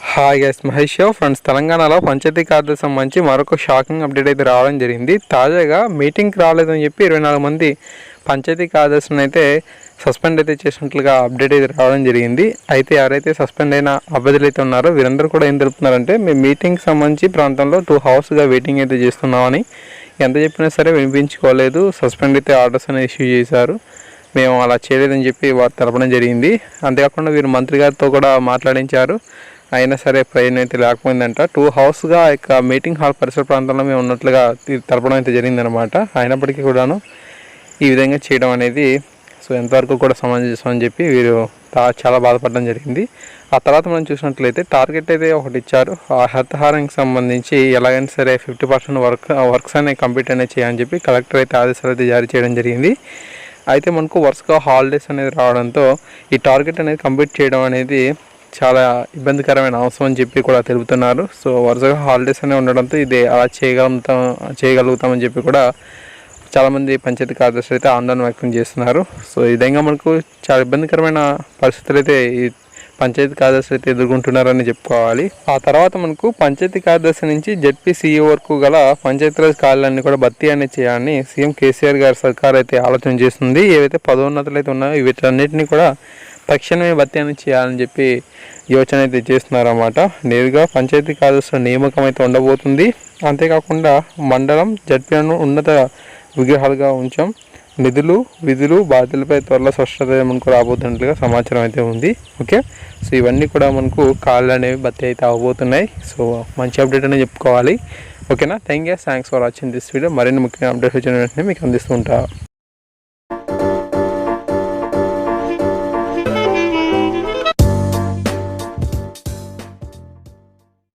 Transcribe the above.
Hi guys Mahesh friends తెలంగాణలో పంచాయతీ కార్డులకు సంబంధించి మరొక షాకింగ్ అప్డేట్ అయితే రావడం జరిగింది. తాజాగా మీటింగ్కి రాలేదని చెప్పి ఇరవై నాలుగు మంది పంచాయతీ కార్యదర్శులను అయితే సస్పెండ్ అయితే చేసినట్లుగా అప్డేట్ అయితే రావడం జరిగింది. అయితే ఎవరైతే సస్పెండ్ అయిన అభ్యర్థులు అయితే ఉన్నారో వీరందరూ కూడా ఏం తెలుపుతున్నారంటే మేము మీటింగ్కి సంబంధించి ప్రాంతంలో టూ హౌస్గా వెయిటింగ్ అయితే చేస్తున్నామని. ఎంత చెప్పినా సరే వినిపించుకోలేదు. సస్పెండ్ అయితే ఆర్డర్స్ అనేది ఇష్యూ చేశారు. మేము అలా చేయలేదని చెప్పి వారు తెలపడం జరిగింది. అంతేకాకుండా వీరు మంత్రి గారితో కూడా మాట్లాడించారు. అయినా సరే ప్రయోజనం అయితే లేకపోయిందంట. టూ హౌస్గా ఇక మీటింగ్ హాల్ పరిసర ప్రాంతంలో మేము ఉన్నట్లుగా తెలపడం అయితే జరిగిందనమాట అయినప్పటికీ కూడాను ఈ విధంగా చేయడం అనేది సో ఎంతవరకు కూడా సమంజసం అని చెప్పి వీరు చాలా బాధపడడం జరిగింది. ఆ తర్వాత మనం చూసినట్లయితే టార్గెట్ అయితే ఒకటి ఇచ్చారు. ఆ హతహారానికి సంబంధించి ఎలాగైనా సరే ఫిఫ్టీ పర్సెంట్ వర్క్ వర్క్స్ అనేవి కంప్లీట్ అనేది చేయాలని చెప్పి కలెక్టర్ అయితే ఆదేశాలు అయితే జారీ చేయడం జరిగింది. అయితే మనకు వరుసగా హాలిడేస్ అనేది రావడంతో ఈ టార్గెట్ అనేది కంప్లీట్ చేయడం అనేది చాలా ఇబ్బందికరమైన అవసరం అని చెప్పి కూడా తెలుపుతున్నారు. సో వరుసగా హాలిడేస్ అనేవి ఉండడంతో ఇది అలా చేయగలుగుతాం చేయగలుగుతామని చెప్పి కూడా చాలామంది పంచాయతీ కార్యదర్శులు అయితే ఆందోళన వ్యక్తం చేస్తున్నారు. సో ఈ విధంగా మనకు చాలా ఇబ్బందికరమైన పరిస్థితులు అయితే ఈ పంచాయతీ కార్యదర్శి అయితే ఎదుర్కొంటున్నారని చెప్పుకోవాలి. ఆ తర్వాత మనకు పంచాయతీ కార్యదర్శి నుంచి జడ్పీ సీఈఓ వరకు గల పంచాయతీరాజ్ ఖాళీలన్నీ కూడా భర్తీ అనేది చేయాలని సీఎం కేసీఆర్ గారి సర్కార్ అయితే ఆలోచన చేస్తుంది. ఏవైతే పదోన్నతులు అయితే ఉన్నాయో వీటన్నిటిని కూడా తక్షణమే భర్తీ అనేది చేయాలని చెప్పి యోచన అయితే చేస్తున్నారన్నమాట. నేరుగా పంచాయతీ కార్యదర్శుల నియామకం అయితే ఉండబోతుంది. అంతేకాకుండా మండలం జడ్పీలను ఉన్నత విగ్రహాలుగా ఉంచాం. నిధులు విధులు బాధ్యతలపై త్వరలో స్పష్టత మనకు రాబోతున్నట్లుగా సమాచారం అయితే ఉంది. ఓకే? సో ఇవన్నీ కూడా మనకు కాళ్ళు అనేవి భర్తీ అయితే అవబోతున్నాయి. సో మంచి అప్డేట్ అనేది చెప్పుకోవాలి. ఓకేనా? Thank you. Thanks for watching this video. మరిన్ని ముఖ్యమైన అప్డేట్స్ వచ్చిన వెంటనే మీకు అందిస్తుంటా